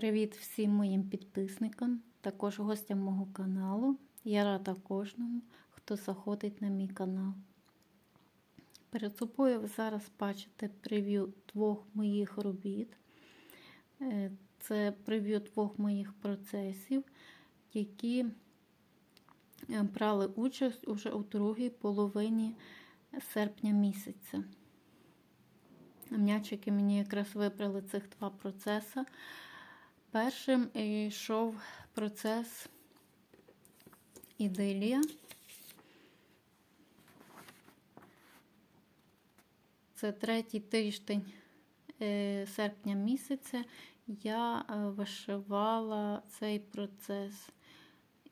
Привіт всім моїм підписникам, також гостям мого каналу. Я рада кожному, хто заходить на мій канал. Перед собою ви зараз бачите прев'ю двох моїх робіт. Е, Це прев'ю двох моїх процесів, які е, брали участь уже у другій половині серпня місяця. М'ячики мені якраз вибрали цих два процеси. Першим йшов процес ідилія. Це третій тиждень е, серпня місяця я е, вишивала цей процес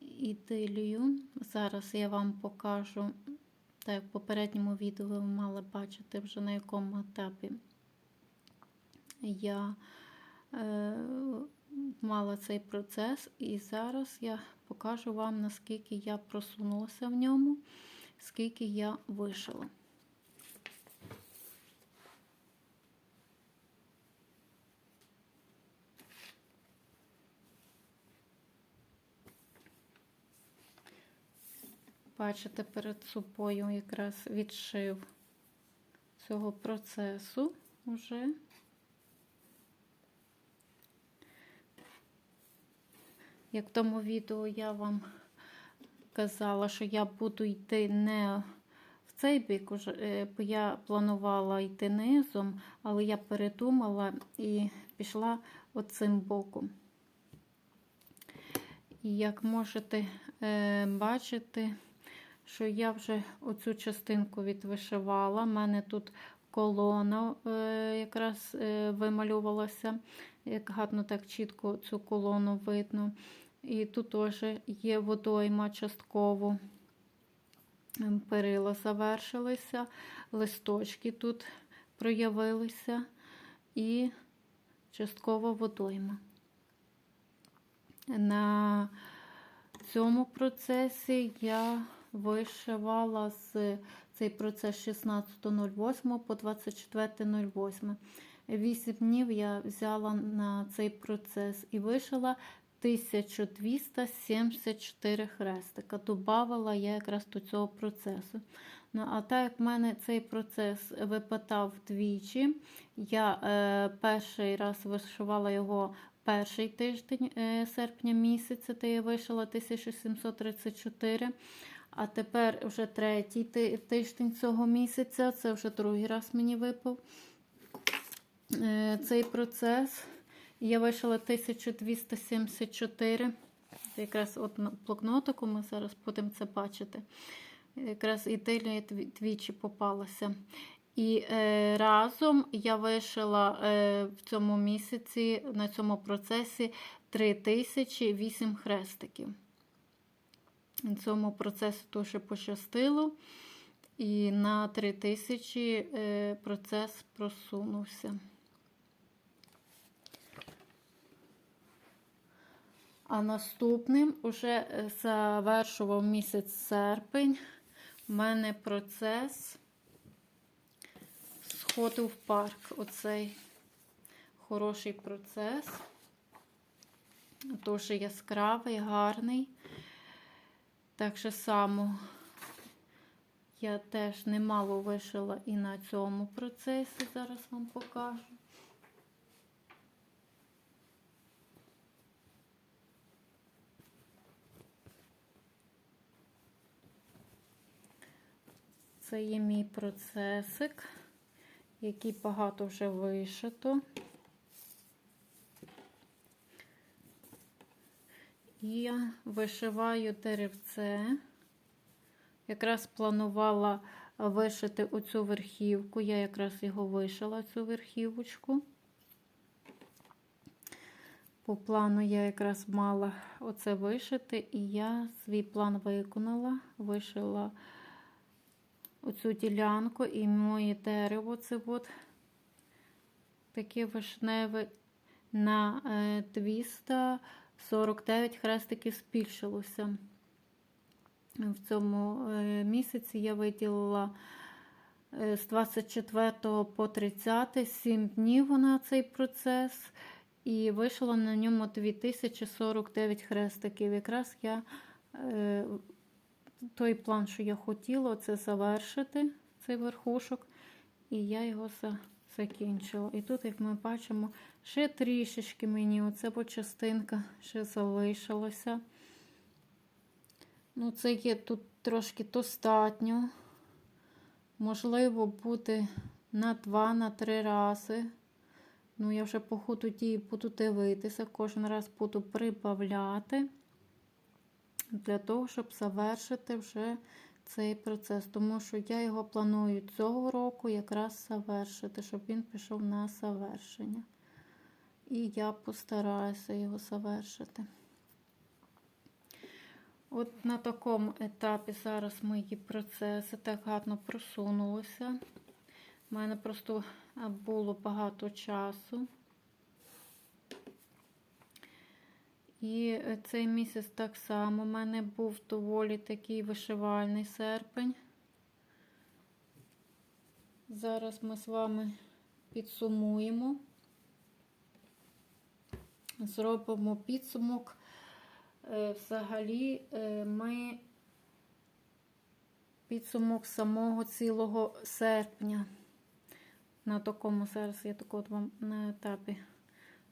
ідилію. Зараз я вам покажу, так в попередньому відео ви мали бачити вже на якому етапі я е, мала цей процес, і зараз я покажу вам, наскільки я просунулася в ньому, скільки я вишила. Бачите, перед собою якраз відшив цього процесу вже. Як в тому відео я вам казала, що я буду йти не в цей бік, е, бо я планувала йти низом, але я передумала і пішла оцим боком. І як можете е, бачити, що я вже оцю частинку відвишивала. У мене тут колона е, якраз вималювалася, як гарно так чітко цю колону видно. І тут теж є водойма частково. Перила завершилися, листочки тут проявилися і частково водойма. На цьому процесі я вишивала з цей процес 16.08 по 24.08. Вісім днів я взяла на цей процес і вишила 1274 хрестика. Добавила я якраз до цього процесу. Ну, а так як в мене цей процес випадав двічі, я е, перший раз вишивала його перший тиждень е, серпня місяця, де я вишила 1734. А тепер вже третій тиждень цього місяця, це вже другий раз мені випав е, цей процес. Я вишила 1274. Якраз от блокнотику ми зараз будемо це бачити. Якраз ідилія двічі попалася. І е, разом я вишила е, в цьому місяці, на цьому процесі 3008 хрестиків. Цьому процесу дуже пощастило. І на 3000 е, процес просунувся. А наступним уже е, завершував місяць серпень. У мене процес сходив в парк. Оцей хороший процес. Дуже яскравий, гарний. Так же само я теж немало вишила і на цьому процесі, зараз вам покажу. Це є мій процесик, який багато вже вишито. Я вишиваю деревце. Якраз планувала вишити оцю верхівку. Я якраз його вишила, цю верхівочку. По плану я якраз мала оце вишити, і я свій план виконала, вишила оцю ділянку і моє дерево це от таке вишневе на е, 200. 49 хрестиків збільшилося. В цьому е, місяці я виділила е, з 24 по 30 7 днів на цей процес, і вийшло на ньому 2049 хрестиків. Якраз я е, той план, що я хотіла, це завершити, цей верхушок, і я його за закінчила. І тут, як ми бачимо, ще трішечки мені оце по частинка ще залишилося. Ну, це є тут трошки достатньо. Можливо, буде на 2-3 рази. Ну, я вже по ходу дії буду дивитися, кожен раз буду прибавляти для того, щоб завершити вже цей процес. Тому що я його планую цього року якраз завершити, щоб він пішов на завершення. І я постараюся його завершити. От на такому етапі зараз мої процеси так гарно просунулися. У мене просто було багато часу. І е, цей місяць так само у мене був доволі такий вишивальний серпень. Зараз ми з вами підсумуємо, зробимо підсумок. Е, Взагалі е, ми підсумок самого цілого серпня. На такому зараз я так от вам на етапі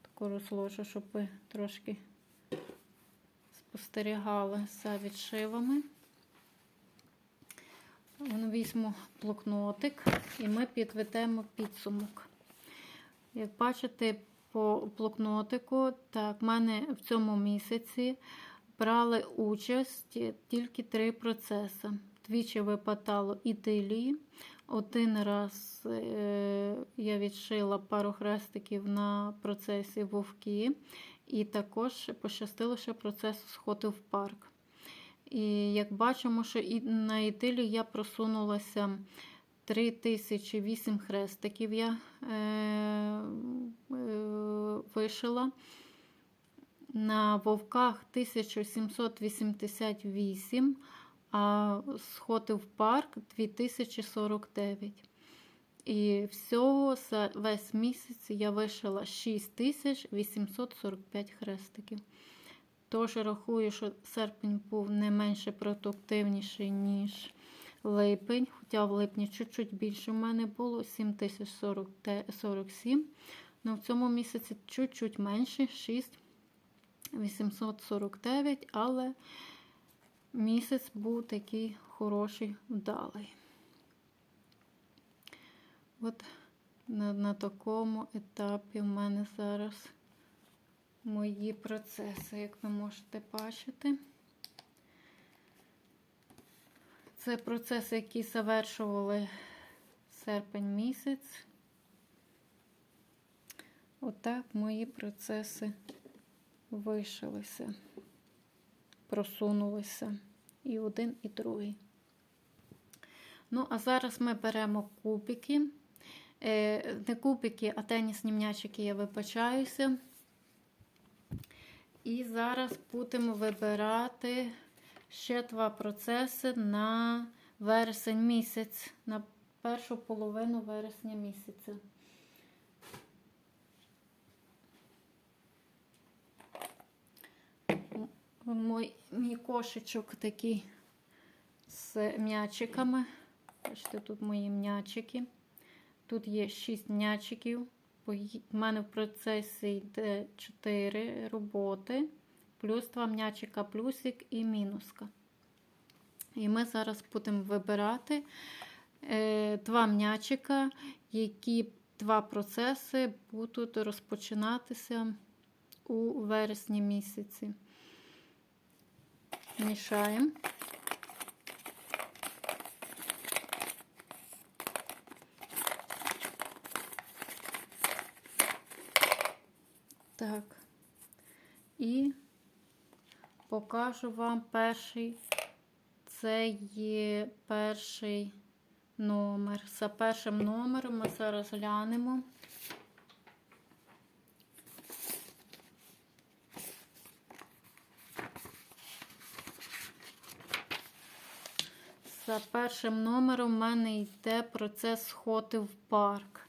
таку розложу, щоб ви трошки спостерігали за відшивами. Візьму блокнотик і ми підведемо підсумок. Як бачите, по блокнотику, так, в мене в цьому місяці брали участь тільки три процеси. Двічі випадало ідилії. Один раз е, я відшила пару хрестиків на процесі вовки, і також пощастило, що процес сходив в парк. І як бачимо, що і на ідилі я просунулася 3008 хрестиків я е, е, вишила. На вовках 1788, а сходив парк 2049. І всього за весь місяць я вишила 6845 хрестиків. Тож рахую, що серпень був не менше продуктивніший, ніж липень. Хоча в липні чуть-чуть більше в мене було 7047. Ну, в цьому місяці чуть-чуть менше 6849, але місяць був такий хороший, вдалий. От на, на такому етапі в мене зараз мої процеси, як ви можете бачити. Це процеси, які завершували серпень місяць. Отак мої процеси вишилися, просунулися і один, і другий. Ну, а зараз ми беремо кубики. Е, не кубики, а тенісні м'ячики, я вибачаюся. І зараз будемо вибирати ще два процеси на вересень місяць, на першу половину вересня місяця. Мой, мій кошечок такий з м'ячиками. Бачите, тут мої м'ячики. Тут є 6 м'ячиків. У мене в процесі йде 4 роботи, плюс 2 м'ячика, плюсик і мінуска. І ми зараз будемо вибирати е, два м'ячика, які два процеси будуть розпочинатися у вересні місяці. Мішаємо. Так. І покажу вам перший. Це є перший номер. За першим номером ми зараз глянемо. За першим номером в мене йде процес сходи в парк.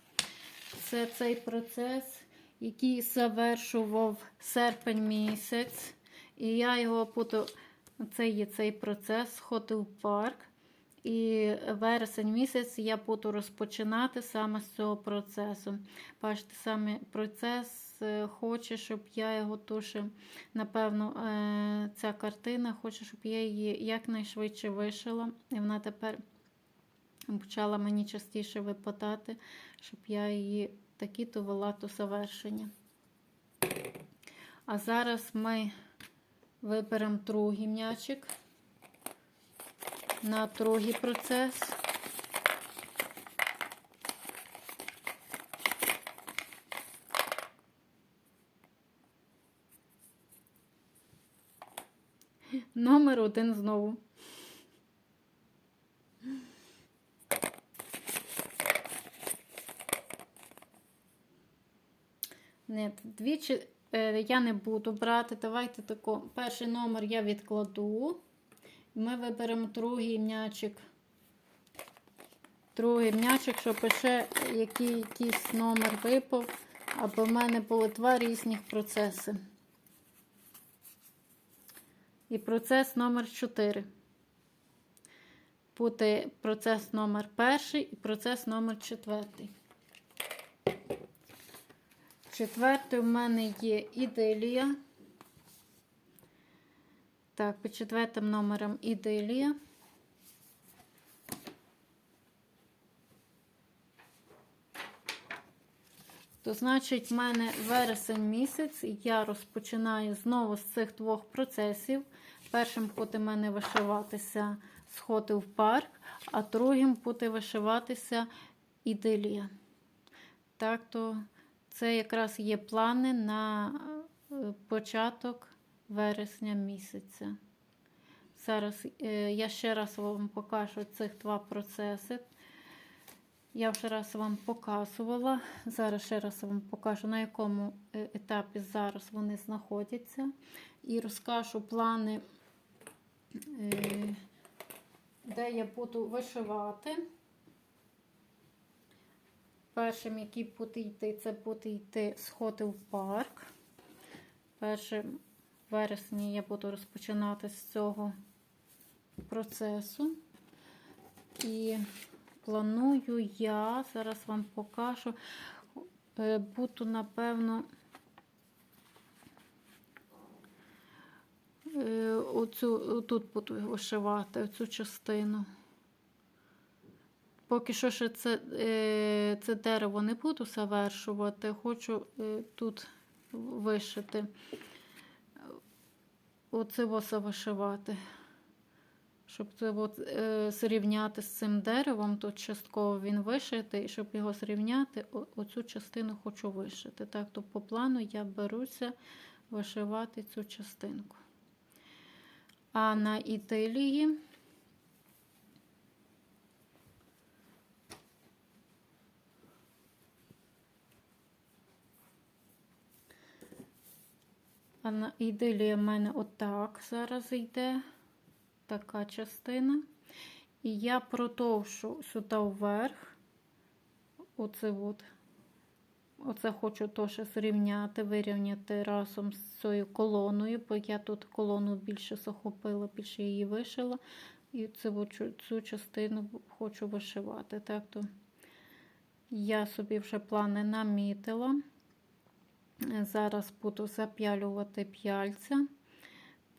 Це цей процес, який завершував серпень місяць. І я його буду, це є цей процес, ходив в парк. І вересень місяць я буду розпочинати саме з цього процесу. Бачите, саме процес е, хоче, щоб я його дуже, напевно, е, ця картина хоче, щоб я її якнайшвидше вишила. І вона тепер почала мені частіше випадати, щоб я її такі довела до завершення. А зараз ми виберемо другий м'ячик на другий процес. Номер один знову. Нет, двічі е, я не буду брати. Давайте тако. Перший номер я відкладу. Ми виберемо другий м'ячик. Другий м'ячик, щоб ще який, якийсь номер випав, аби в мене були два різних процеси. І процес номер 4. Буде процес номер перший і процес номер четвертий. Четвертий у мене є іделія. Так, під четвертим номером іделія. То, значить, в мене вересень місяць, і я розпочинаю знову з цих двох процесів. Першим буде мене вишиватися сходи в парк, а другим буде вишиватися іделія. Так, то це якраз є плани на е, початок вересня місяця. Зараз е, я ще раз вам покажу цих два процеси. Я вже раз вам показувала. Зараз ще раз вам покажу, на якому е, етапі зараз вони знаходяться. І розкажу плани, де я буду вишивати. Першим, який буде йти, це буде йти сходи в парк. Першим вересні я буду розпочинати з цього процесу. І планую я, зараз вам покажу, е, буду, напевно, е, оцю, тут буду вишивати оцю частину. Поки що ще це, е, це дерево не буду завершувати, хочу тут вишити оце воса вишивати. Щоб це от, е, зрівняти з цим деревом, тут частково він вишитий, і щоб його зрівняти, оцю частину хочу вишити. Так, то по плану я беруся вишивати цю частинку. А на ітилії А ідилія в мене отак зараз йде така частина. І я продовжу сюди вверх. Оце от. Оце хочу теж зрівняти, вирівняти разом з цією колоною, бо я тут колону більше захопила, більше її вишила. І цю, цю частину хочу вишивати. Так то я собі вже плани намітила. Зараз буду зап'ялювати п'яльця,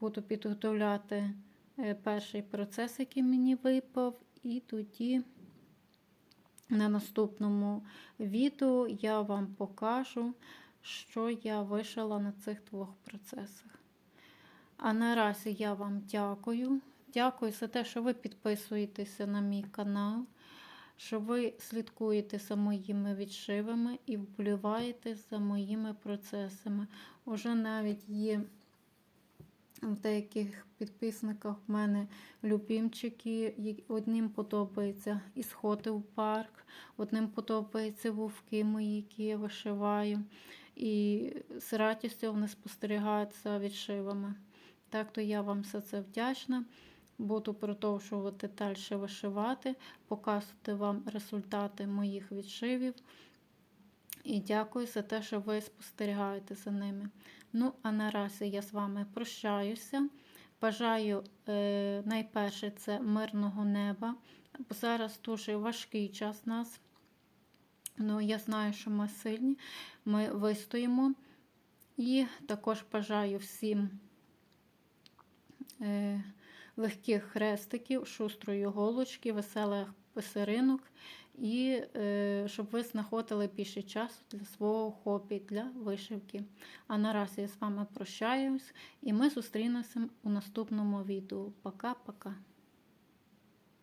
буду підготовляти е, перший процес, який мені випав, і тоді на наступному відео я вам покажу, що я вишила на цих двох процесах. А наразі я вам дякую. Дякую за те, що ви підписуєтеся на мій канал що ви слідкуєте за моїми відшивами і вболіваєте за моїми процесами. Уже навіть є в деяких підписниках в мене любімчики, одним подобається і сходи в парк, одним подобається вовки мої, які я вишиваю. І з радістю вони спостерігають за відшивами. Так то я вам за це вдячна. Буду продовжувати далі вишивати, показувати вам результати моїх відшивів. І дякую за те, що ви спостерігаєте за ними. Ну, а наразі я з вами прощаюся. Бажаю е, найперше це мирного неба. Зараз дуже важкий час нас. Ну, я знаю, що ми сильні, ми вистоїмо. І також бажаю всім е, легких хрестиків, шустрої голочки, веселих писаринок. І е, щоб ви знаходили більше часу для свого хобі, для вишивки. А наразі я з вами прощаюсь, і ми зустрінемося у наступному відео. Пока-пока.